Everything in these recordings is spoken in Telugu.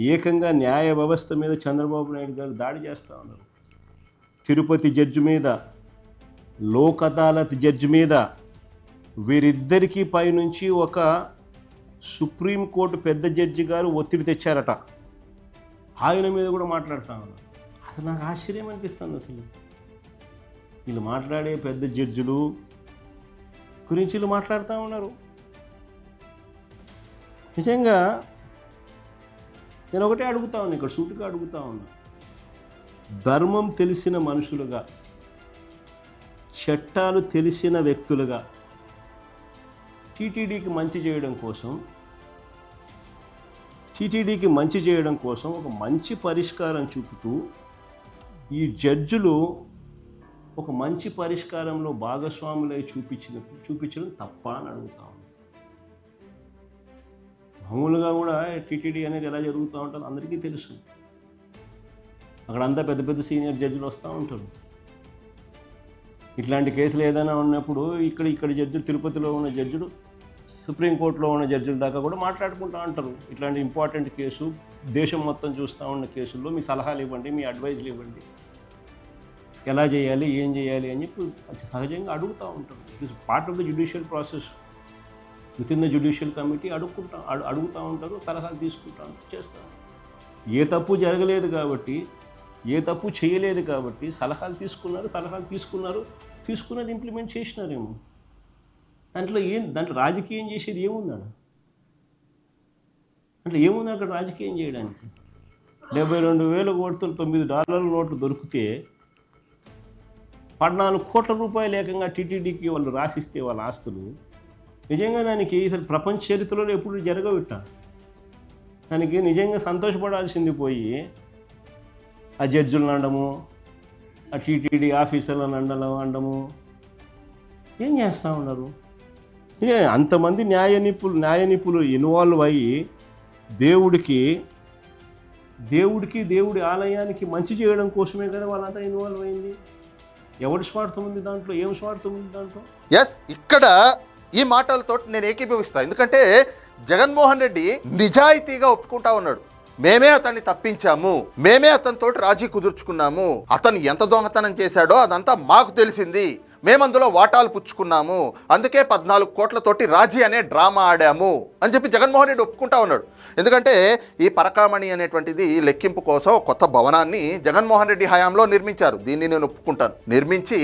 ఏకంగా న్యాయ వ్యవస్థ మీద చంద్రబాబు నాయుడు గారు దాడి చేస్తూ ఉన్నారు. తిరుపతి జడ్జి మీద లోక్ అదాలత్ జడ్జి మీద వీరిద్దరికీ పైనుంచి ఒక సుప్రీంకోర్టు పెద్ద జడ్జి గారు ఒత్తిడి తెచ్చారట. ఆయన మీద కూడా మాట్లాడుతూ ఉన్నారు. అసలు నాకు ఆశ్చర్యం అనిపిస్తుంది అసలు. వీళ్ళు మాట్లాడే పెద్ద జడ్జిలు గురించి వీళ్ళు మాట్లాడుతూ ఉన్నారు. నిజంగా నేను ఒకటే అడుగుతా ఉన్నా ఇక్కడ సూటిగా అడుగుతా ఉన్నా. ధర్మం తెలిసిన మనుషులుగా చట్టాలు తెలిసిన వ్యక్తులుగా టీటీడీకి మంచి చేయడం కోసం టీటీడీకి మంచి చేయడం కోసం ఒక మంచి పరిష్కారం చూపుతూ ఈ జడ్జులు ఒక మంచి పరిష్కారంలో భాగస్వాములై చూపించిన చూపించడం తప్ప అని అడుగుతా ఉన్నాను మామూలుగా కూడా టీటీడీ అనేది ఎలా జరుగుతూ ఉంటుంది అందరికీ తెలుసు. అక్కడ అంతా పెద్ద పెద్ద సీనియర్ జడ్జిలు వస్తూ ఉంటారు. ఇట్లాంటి కేసులు ఏదైనా ఉన్నప్పుడు ఇక్కడ ఇక్కడ జడ్జిలు తిరుపతిలో ఉన్న జడ్జిలు సుప్రీంకోర్టులో ఉన్న జడ్జిల దాకా కూడా మాట్లాడుకుంటూ ఉంటారు. ఇట్లాంటి ఇంపార్టెంట్ కేసు దేశం మొత్తం చూస్తూ ఉన్న కేసుల్లో మీ సలహాలు ఇవ్వండి మీ అడ్వైజులు ఇవ్వండి. ఎలా చేయాలి ఏం చేయాలి అని చెప్పి సహజంగా అడుగుతూ ఉంటారు. It is part of the judicial process with in the judicial committee అడుగుకుంటా అడు- అడుగుతూ ఉంటారు సలహాలు తీసుకుంటా చేస్తాం ఏ తప్పు జరగలేదు కాబట్టి ఏ తప్పు చేయలేదు కాబట్టి సలహాలు తీసుకున్నారు సలహాలు తీసుకున్నారు తీసుకున్నది ఇంప్లిమెంట్ చేసినారేమో. దాంట్లో ఏం దాంట్లో రాజకీయం చేసేది ఏముందన్న అంటే ఏముంది అక్కడ రాజకీయం చేయడానికి? డెబ్బై రెండు వేల కోట్లు తొమ్మిది డాలర్ల నోట్లు దొరికితే పద్నాలుగు కోట్ల రూపాయలు ఏకంగా టీటీడీకి వాళ్ళు రాసిస్తే వాళ్ళ ఆస్తులు నిజంగా దానికి అసలు ప్రపంచ చరిత్రలో ఎప్పుడు జరగవిట్ట దానికి నిజంగా సంతోషపడాల్సింది పోయి ఆ జడ్జులను అనడము ఆ టీటీడీ ఆఫీసర్లను అండలం అనడము ఏం చేస్తూ ఉన్నారు? ఏ అంతమంది న్యాయ నిపులు న్యాయ నిపులు ఇన్వాల్వ్ అయ్యి దేవుడికి దేవుడికి దేవుడి ఆలయానికి మంచి చేయడం కోసమే కదా వాళ్ళంతా ఇన్వాల్వ్ అయింది. ఎవరి స్వార్థం ఉంది దాంట్లో? ఏం స్వార్థం ఉంది దాంట్లో? ఎస్ ఇక్కడ ఈ మాటలతో నేను ఏకీభవిస్తాను ఎందుకంటే జగన్మోహన్ రెడ్డి నిజాయితీగా ఒప్పుకుంటా ఉన్నాడు. మేమే అతన్ని తప్పించాము. మేమే అతనితోటి రాజీ కుదుర్చుకున్నాము. అతను ఎంత దొంగతనం చేశాడో అదంతా మాకు తెలిసింది. మేమందులో వాటాలు పుచ్చుకున్నాము. అందుకే పద్నాలుగు కోట్లతోటి రాజీ అనే డ్రామా ఆడాము అని చెప్పి జగన్మోహన్ రెడ్డి ఒప్పుకుంటా ఉన్నాడు. ఎందుకంటే ఈ పరకామణి అనేటువంటిది లెక్కింపు కోసం కొత్త భవనాన్ని జగన్మోహన్ రెడ్డి హయాంలో నిర్మించారు. దీన్ని నేను ఒప్పుకుంటాను. నిర్మించి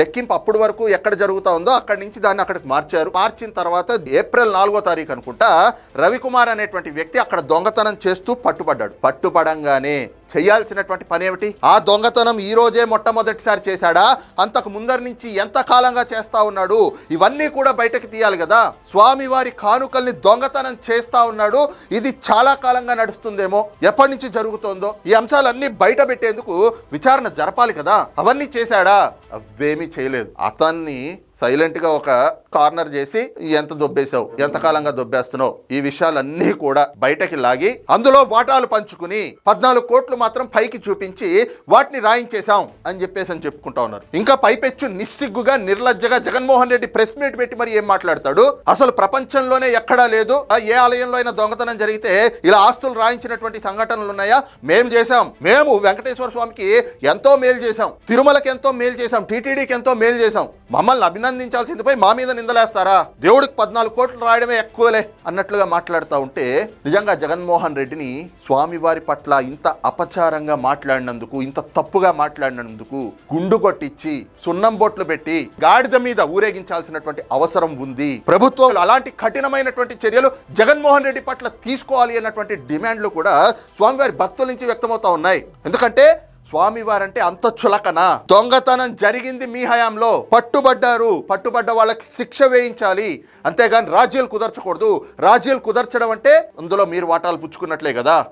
లెక్కింపు అప్పటి వరకు ఎక్కడ జరుగుతా ఉందో అక్కడి నుంచి దాన్ని అక్కడికి మార్చారు. మార్చిన తర్వాత ఏప్రిల్ నాలుగో తారీఖు అనుకుంటా రవికుమార్ అనేటువంటి వ్యక్తి అక్కడ దొంగతనం చేస్తూ పట్టుబడ్డాడు. పట్టుపడంగానే చేయాల్సినటువంటి పని ఏమిటి ఆ దొంగతనం ఈ రోజే మొట్టమొదటిసారి చేశాడా? అంతకు ముందరి నుంచి ఎంత కాలంగా చేస్తా ఉన్నాడు? ఇవన్నీ కూడా బయటకు తీయాలి కదా. స్వామివారి కానుకల్ని దొంగతనం చేస్తా ఉన్నాడు. ఇది చాలా కాలంగా నడుస్తుందేమో. ఎప్పటి నుంచి జరుగుతోందో? ఈ అంశాలన్నీ బయట పెట్టేందుకు విచారణ జరపాలి కదా. అవన్నీ చేశాడా? అవేమీ చేయలేదు. అతన్ని సైలెంట్గా ఒక కార్నర్ చేసి ఎంత దొబ్బేశావు? ఎంతకాలంగా దొబ్బేస్తున్నావు? ఈ విషయాలన్నీ కూడా బయటకి లాగి అందులో వాటాలు పంచుకుని పద్నాలుగు కోట్లు మాత్రం పైకి చూపించి వాటిని రాయించేశాం అని చెప్పేసి అని చెప్పుకుంటా ఉన్నారు. ఇంకా పైపెచ్చు నిస్సిగ్గుగా నిర్లజ్జగా జగన్మోహన్ రెడ్డి ప్రెస్ మీట్ పెట్టి మరి ఏం మాట్లాడతాడు? అసలు ప్రపంచంలోనే ఎక్కడా లేదు? ఆ ఏ ఆలయంలో అయినా దొంగతనం జరిగితే ఇలా ఆస్తులు రాయించినటువంటి సంఘటనలు ఉన్నాయా? మేం చేశాం. మేము వెంకటేశ్వర స్వామికి ఎంతో మేలు చేశాం. తిరుమలకి ఎంతో మేలు చేశాం. టీటీడీకి ఎంతో మేలు చేశాం. మమ్మల్ని అభినందించాల్సింది పోయి మా మీద నిందలేస్తారా? దేవుడికి పద్నాలుగు కోట్లు రాయడమే ఎక్కువలే అన్నట్లుగా మాట్లాడుతూ ఉంటే నిజంగా జగన్మోహన్ రెడ్డిని స్వామివారి పట్ల ఇంత అపచారంగా మాట్లాడినందుకు ఇంత తప్పుగా మాట్లాడినందుకు గుండు కొట్టించి సున్నం బొట్లు పెట్టి గాడిద మీద ఊరేగించాల్సినటువంటి అవసరం ఉంది. ప్రభుత్వం అలాంటి కఠినమైనటువంటి చర్యలు జగన్మోహన్ రెడ్డి పట్ల తీసుకోవాలి అన్నటువంటి డిమాండ్లు కూడా స్వామివారి భక్తుల నుంచి వ్యక్తమవుతా ఉన్నాయి. ఎందుకంటే స్వామివారంటే అంత చులకన? దొంగతనం జరిగింది మీ హయాంలో. పట్టుబడ్డారు. పట్టుబడ్డ వాళ్ళకి శిక్ష వేయించాలి. అంతేగాని రాజ్యాలు కుదర్చకూడదు. రాజ్యాలు కుదర్చడం అంటే అందులో మీరు వాటాలు పుచ్చుకున్నట్లే కదా.